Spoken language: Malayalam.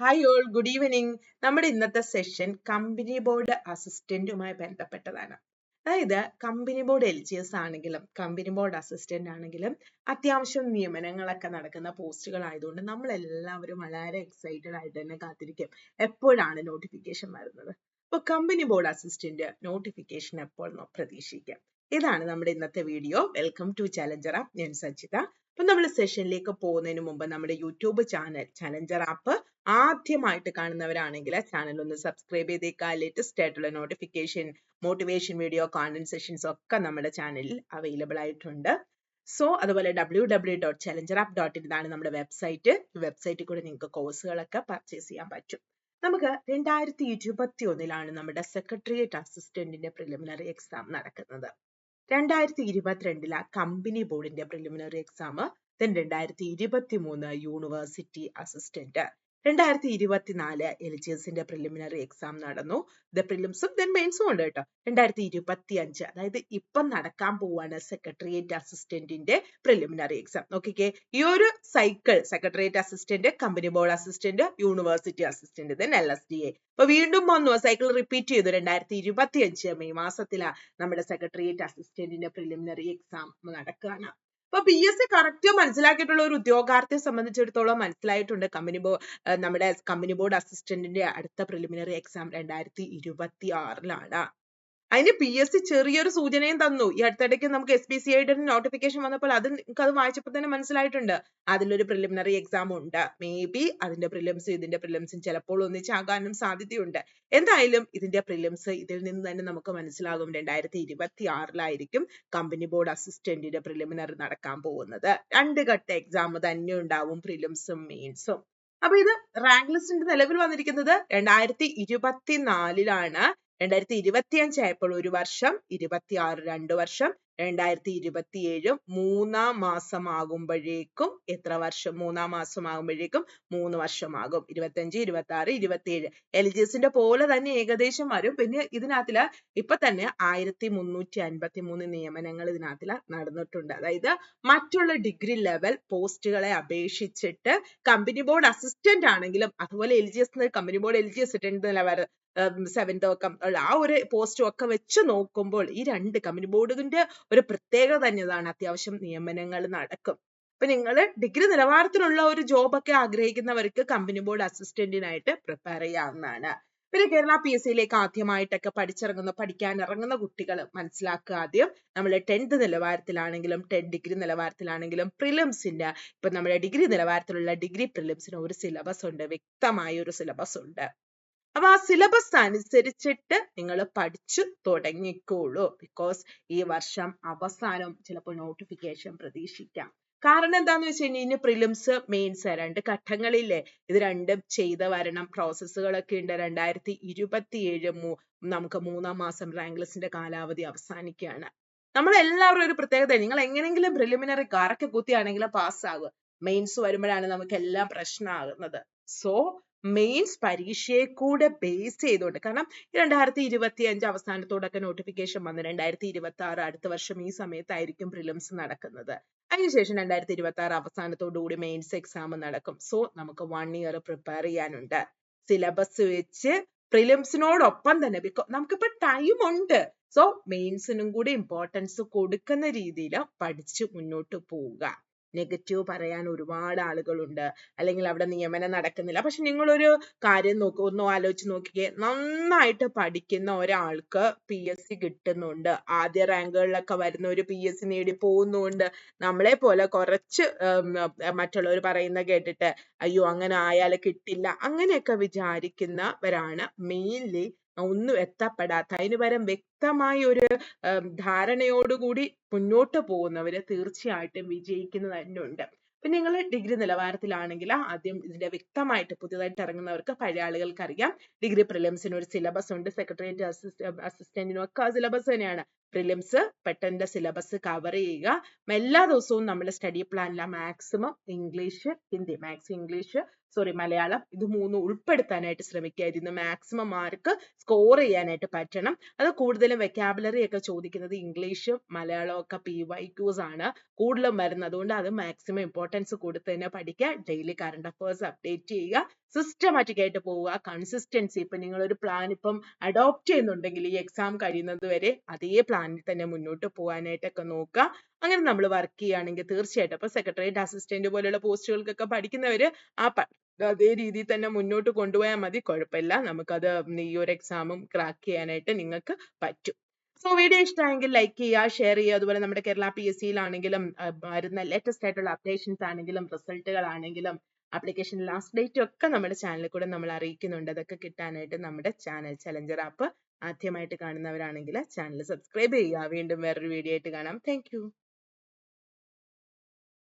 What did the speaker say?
ഹായ് ഓൾ ഗുഡ് ഈവനിങ് നമ്മുടെ ഇന്നത്തെ സെഷൻ കമ്പനി ബോർഡ് അസിസ്റ്റന്റുമായി ബന്ധപ്പെട്ടതാണ്. അതായത് company board L G S ആണെങ്കിലും കമ്പനി ബോർഡ് അസിസ്റ്റന്റ് ആണെങ്കിലും അത്യാവശ്യം നിയമനങ്ങളൊക്കെ നടക്കുന്ന പോസ്റ്റുകൾ ആയതുകൊണ്ട് നമ്മൾ എല്ലാവരും വളരെ എക്സൈറ്റഡ് ആയിട്ട് തന്നെ കാത്തിരിക്കും. എപ്പോഴാണ് നോട്ടിഫിക്കേഷൻ വരുന്നത്? അപ്പോൾ കമ്പനി ബോർഡ് അസിസ്റ്റന്റ് നോട്ടിഫിക്കേഷൻ എപ്പോൾ പ്രതീക്ഷിക്കാം. ഇതാണ് നമ്മുടെ ഇന്നത്തെ video welcome to challenger app ഞാൻ സജിത അപ്പൊ നമ്മൾ സെഷനിലേക്ക് പോകുന്നതിന് മുമ്പ് നമ്മുടെ യൂട്യൂബ് ചാനൽ ചലഞ്ചർ ആപ്പ് ആദ്യമായിട്ട് കാണുന്നവരാണെങ്കിൽ ചാനൽ ഒന്ന് സബ്സ്ക്രൈബ് ചെയ്തേക്കുക ലേറ്റസ്റ്റ് ആയിട്ടുള്ള notification motivation video content sessions ഒക്കെ നമ്മുടെ ചാനലിൽ അവൈലബിൾ ആയിട്ടുണ്ട്. സോ അതുപോലെ W W dot challenger app dot ഇതാണ് നമ്മുടെ വെബ്സൈറ്റ് ഈ വെബ്സൈറ്റിൽ കൂടെ നിങ്ങൾക്ക് കോഴ്സുകളൊക്കെ പർച്ചേസ് ചെയ്യാൻ പറ്റും. നമുക്ക് രണ്ടായിരത്തി ഇരുപത്തി ഒന്നിലാണ് നമ്മുടെ സെക്രട്ടേറിയറ്റ് അസിസ്റ്റന്റിന്റെ പ്രിലിമിനറി എക്സാം നടക്കുന്നത്. രണ്ടായിരത്തി ഇരുപത്തിരണ്ടിലെ കമ്പനി ബോർഡിന്റെ പ്രിലിമിനറി എക്സാം ദെൻ രണ്ടായിരത്തി ഇരുപത്തി മൂന്ന് യൂണിവേഴ്സിറ്റി അസിസ്റ്റന്റ് രണ്ടായിരത്തി ഇരുപത്തിനാല് എൽ ജി എസിന്റെ പ്രിലിമിനറി എക്സാം നടന്നു ദ പ്രിലിംസും ദെൻ മെയിൻസും ഉണ്ട് കേട്ടോ. രണ്ടായിരത്തി ഇരുപത്തി അഞ്ച് അതായത് ഇപ്പം നടക്കാൻ പോവാണ് സെക്രട്ടേറിയറ്റ് അസിസ്റ്റന്റിന്റെ പ്രിലിമിനറി എക്സാം നോക്കിക്കേ ഈ ഒരു cycle secretariat assistant company board assistant university assistant then L S D A അപ്പൊ വീണ്ടും വന്നു. സൈക്കിൾ റിപ്പീറ്റ് ചെയ്തു. രണ്ടായിരത്തി ഇരുപത്തി അഞ്ച് മെയ് മാസത്തിലാണ് നമ്മുടെ സെക്രട്ടേറിയറ്റ് അസിസ്റ്റന്റിന്റെ പ്രിലിമിനറി എക്സാം നടക്കുകയാണ് അപ്പൊ പി എസ് സി കറക്റ്റ് മനസ്സിലാക്കിയിട്ടുള്ള ഒരു ഉദ്യോഗാർത്ഥിയെ സംബന്ധിച്ചിടത്തോളം മനസ്സിലായിട്ടുണ്ട്. കമ്പനി ബോ നമ്മുടെ കമ്പനി ബോർഡ് അസിസ്റ്റന്റിന്റെ അടുത്ത പ്രിലിമിനറി എക്സാം രണ്ടായിരത്തി ഇരുപത്തി ആറിലാണ് അതിന് പി എസ് സി ചെറിയൊരു സൂചനയും തന്നു. ഈ അടുത്തിടയ്ക്ക് നമുക്ക് എസ് പി സി ഐയുടെ നോട്ടിഫിക്കേഷൻ വന്നപ്പോൾ അത് നിങ്ങൾക്ക് അത് വായിച്ചപ്പോൾ തന്നെ മനസ്സിലായിട്ടുണ്ട്. അതിലൊരു പ്രിലിമിനറി എക്സാം ഉണ്ട്. മേ ബി അതിന്റെ പ്രിലിംസും ഇതിന്റെ പ്രിലിംസും ചിലപ്പോൾ ഒന്നിച്ചാകാനും സാധ്യതയുണ്ട്. എന്തായാലും ഇതിന്റെ പ്രിലിംസ് ഇതിൽ നിന്ന് തന്നെ നമുക്ക് മനസ്സിലാകും. രണ്ടായിരത്തി ഇരുപത്തി ആറിലായിരിക്കും കമ്പനി ബോർഡ് അസിസ്റ്റന്റിന്റെ പ്രിലിമിനറി നടക്കാൻ പോകുന്നത്. രണ്ട് ഘട്ട എക്സാം തന്നെ ഉണ്ടാവും പ്രിലിംസും മെയിൻസും അപ്പൊ ഇത് റാങ്ക് ലിസ്റ്റിന്റെ നിലവിൽ വന്നിരിക്കുന്നത് രണ്ടായിരത്തി ഇരുപത്തിനാലിലാണ് രണ്ടായിരത്തി ഇരുപത്തി അഞ്ചായപ്പോൾ ഒരു വർഷം ഇരുപത്തി ആറ് രണ്ട് വർഷം രണ്ടായിരത്തി ഇരുപത്തിയേഴ് മൂന്നാം മാസം ആകുമ്പോഴേക്കും എത്ര വർഷം? മൂന്നാം മാസം ആകുമ്പോഴേക്കും മൂന്ന് വർഷമാകും. ഇരുപത്തഞ്ച് ഇരുപത്തി ആറ് ഇരുപത്തിയേഴ്. എൽ ജി എസിന്റെ പോലെ തന്നെ ഏകദേശം വരും. പിന്നെ ഇതിനകത്തിൽ ഇപ്പൊ തന്നെ ആയിരത്തി മുന്നൂറ്റി അൻപത്തി മൂന്ന് നിയമനങ്ങൾ ഇതിനകത്തിൽ നടന്നിട്ടുണ്ട്. അതായത് മറ്റുള്ള ഡിഗ്രി ലെവൽ പോസ്റ്റുകളെ അപേക്ഷിച്ചിട്ട് കമ്പനി ബോർഡ് അസിസ്റ്റന്റ് ആണെങ്കിലും അതുപോലെ L G S company board L G S tenth level seventh തോക്കം ഉള്ള ആ ഒരു പോസ്റ്റും ഒക്കെ വെച്ച് നോക്കുമ്പോൾ ഈ രണ്ട് കമ്പനി ബോർഡിന്റെ ഒരു പ്രത്യേകത തന്നെയതാണ് അത്യാവശ്യം നിയമനങ്ങൾ നടക്കും. അപ്പൊ നിങ്ങൾ ഡിഗ്രി നിലവാരത്തിലുള്ള ഒരു ജോബ് ഒക്കെ ആഗ്രഹിക്കുന്നവർക്ക് കമ്പനി ബോർഡ് അസിസ്റ്റന്റിനായിട്ട് പ്രിപ്പയർ ചെയ്യാവുന്നതാണ്. പിന്നെ കേരള പി എസ് സിയിലേക്ക് ആദ്യമായിട്ടൊക്കെ പഠിച്ചിറങ്ങുന്ന പഠിക്കാൻ ഇറങ്ങുന്ന കുട്ടികൾ മനസ്സിലാക്കുക ആദ്യം. നമ്മൾ ടെൻത്ത് നിലവാരത്തിലാണെങ്കിലും ടെൻ ഡിഗ്രി നിലവാരത്തിലാണെങ്കിലും പ്രിലിംസിന്റെ ഇപ്പൊ നമ്മുടെ ഡിഗ്രി നിലവാരത്തിലുള്ള ഡിഗ്രി പ്രിലിംസിന് ഒരു സിലബസ് ഉണ്ട്. വ്യക്തമായ ഒരു സിലബസ് ഉണ്ട്. അപ്പൊ ആ സിലബസ് അനുസരിച്ചിട്ട് നിങ്ങൾ പഠിച്ചു തുടങ്ങിക്കോളൂ. ബിക്കോസ് ഈ വർഷം അവസാനം ചിലപ്പോൾ നോട്ടിഫിക്കേഷൻ പ്രതീക്ഷിക്കാം. കാരണം എന്താന്ന് വെച്ച് കഴിഞ്ഞാൽ ഇനി പ്രിലിംസ് മെയിൻസ് രണ്ട് ഘട്ടങ്ങളില്ലേ? ഇത് രണ്ടും ചെയ്ത് വരണം. പ്രോസസ്സുകളൊക്കെ ഉണ്ട്. രണ്ടായിരത്തി ഇരുപത്തിയേഴ് നമുക്ക് മൂന്നാം മാസം റാങ്ക് കാലാവധി അവസാനിക്കുകയാണ്. നമ്മൾ എല്ലാവരും ഒരു പ്രത്യേകത നിങ്ങൾ എങ്ങനെങ്കിലും പ്രിലിമിനറി കാറൊക്കെ കുത്തിയാണെങ്കിലും പാസ്സാകും മെയിൻസ് വരുമ്പോഴാണ് നമുക്ക് എല്ലാം പ്രശ്നമാകുന്നത്. സോ മെയിൻസ് പരീക്ഷയെ കൂടെ ബേസ് ചെയ്തുകൊണ്ട് കാരണം രണ്ടായിരത്തി ഇരുപത്തി അഞ്ച് അവസാനത്തോടൊക്കെ നോട്ടിഫിക്കേഷൻ വന്നു. രണ്ടായിരത്തി ഇരുപത്തി ആറ് അടുത്ത വർഷം ഈ സമയത്തായിരിക്കും പ്രിലിംസ് നടക്കുന്നത്. അതിനുശേഷം രണ്ടായിരത്തി ഇരുപത്തി ആറ് അവസാനത്തോടുകൂടി മെയിൻസ് എക്സാം നടക്കും. സോ നമുക്ക് വൺ ഇയർ പ്രിപ്പയർ ചെയ്യാനുണ്ട്. സിലബസ് വെച്ച് പ്രിലിംസിനോടൊപ്പം തന്നെ ബിക്കോ നമുക്കിപ്പോ ടൈം ഉണ്ട്. സോ മെയിൻസിനും കൂടി ഇമ്പോർട്ടൻസ് കൊടുക്കുന്ന രീതിയിൽ പഠിച്ച് മുന്നോട്ട് പോവുക. നെഗറ്റീവ് പറയാൻ ഒരുപാട് ആളുകളുണ്ട്. അല്ലെങ്കിൽ അവിടെ നിയമനം നടക്കുന്നില്ല. പക്ഷെ നിങ്ങളൊരു കാര്യം നോക്കൂ ഒന്ന് ആലോചിച്ച് നോക്കിക്കേ. നന്നായിട്ട് പഠിക്കുന്ന ഒരാൾക്ക് പി എസ് സി കിട്ടുന്നുണ്ട്. ആദ്യ റാങ്കുകളിലൊക്കെ വരുന്ന ഒരു പി എസ് സി നേടി പോകുന്നുണ്ട്. നമ്മളെ പോലെ കുറച്ച് മറ്റുള്ളവർ പറയുന്ന കേട്ടിട്ട് അയ്യോ അങ്ങനെ ആയാൽ കിട്ടില്ല. അങ്ങനെയൊക്കെ വിചാരിക്കുന്നവരാണ് മെയിൻലി ഒന്നും എത്തപ്പെടാത്ത അതിന് പകരം വ്യക്തമായ ഒരു ധാരണയോടുകൂടി മുന്നോട്ട് പോകുന്നവര് തീർച്ചയായിട്ടും വിജയിക്കുന്നത് തന്നെ ഉണ്ട് ഇപ്പൊ നിങ്ങൾ ഡിഗ്രി നിലവാരത്തിലാണെങ്കിൽ ആദ്യം ഇതിന്റെ വ്യക്തമായിട്ട് പുതിയതായിട്ട് ഇറങ്ങുന്നവർക്ക് പഴയ ആളുകൾക്ക് അറിയാം. ഡിഗ്രി പ്രിലിംസിന് ഒരു സിലബസ് ഉണ്ട് സെക്രട്ടേറിയറ്റ് അസിസ്റ്റന്റിനും ഒക്കെ ആ സിലബസ് തന്നെയാണ്. പ്രിലിംസ് പെട്ടെന്ന് സിലബസ് കവർ ചെയ്യുക. എല്ലാ ദിവസവും നമ്മുടെ study പ്ലാനില maximum English Hindi maximum English sorry Malayalam ഇത് മൂന്നും ഉൾപ്പെടുത്താനായിട്ട് ശ്രമിക്കുക. ഇതിന് മാക്സിമം മാർക്ക് സ്കോർ ചെയ്യാനായിട്ട് പറ്റണം. അത് കൂടുതലും വെക്കാബുലറി ഒക്കെ ചോദിക്കുന്നത് ഇംഗ്ലീഷും മലയാളം ഒക്കെ പി വൈ ക്യൂസ് ആണ്. കൂടുതലും വരുന്നത്. അതുകൊണ്ട് അത് മാക്സിമം ഇമ്പോർട്ടൻസ് കൊടുത്ത് തന്നെ പഠിക്കുക. ഡെയിലി കറണ്ട് അഫയേഴ്സ് അപ്ഡേറ്റ് ചെയ്യുക. സിസ്റ്റമാറ്റിക് ആയിട്ട് പോവുക. കൺസിസ്റ്റൻസി ഇപ്പൊ നിങ്ങൾ ഒരു പ്ലാൻ ഇപ്പം അഡോപ്റ്റ് ചെയ്യുന്നുണ്ടെങ്കിൽ ഈ എക്സാം കഴിയുന്നത് വരെ അതേ പ്ലാനിൽ തന്നെ മുന്നോട്ട് പോകാനായിട്ടൊക്കെ നോക്കുക അങ്ങനെ നമ്മൾ വർക്ക് ചെയ്യുകയാണെങ്കിൽ തീർച്ചയായിട്ടും. അപ്പോൾ സെക്രട്ടേറിയറ്റ് അസിസ്റ്റന്റ് പോലുള്ള പോസ്റ്റുകൾക്കൊക്കെ പഠിക്കുന്നവർ ആ അതേ രീതിയിൽ തന്നെ മുന്നോട്ട് കൊണ്ടുപോയാൽ മതി. കുഴപ്പമില്ല. നമുക്കത് ഈ ഒരു എക്സാമും ക്രാക്ക് ചെയ്യാനായിട്ട് നിങ്ങൾക്ക് പറ്റും. സോ വീഡിയോ ഇഷ്ടമായെങ്കിൽ ലൈക്ക് ചെയ്യുക ഷെയർ ചെയ്യുക. അതുപോലെ നമ്മുടെ കേരള പി എസ് സിയിലാണെങ്കിലും വരുന്ന ലേറ്റസ്റ്റ് ആയിട്ടുള്ള അപ്ഡേഷൻസ് ആണെങ്കിലും റിസൾട്ടുകൾ ആണെങ്കിലും ആപ്ലിക്കേഷൻ ലാസ്റ്റ് ഡേറ്റ് ഒക്കെ നമ്മുടെ ചാനലിൽ കൂടെ നമ്മൾ അറിയിക്കുന്നുണ്ട് അതൊക്കെ കിട്ടാനായിട്ട് നമ്മുടെ ചാനൽ ചലഞ്ചർ ആപ്പ് ആദ്യമായിട്ട് കാണുന്നവരാണെങ്കിൽ ചാനൽ സബ്സ്ക്രൈബ് ചെയ്യുക. വീണ്ടും വേറൊരു വീഡിയോ ആയിട്ട് കാണാം. താങ്ക്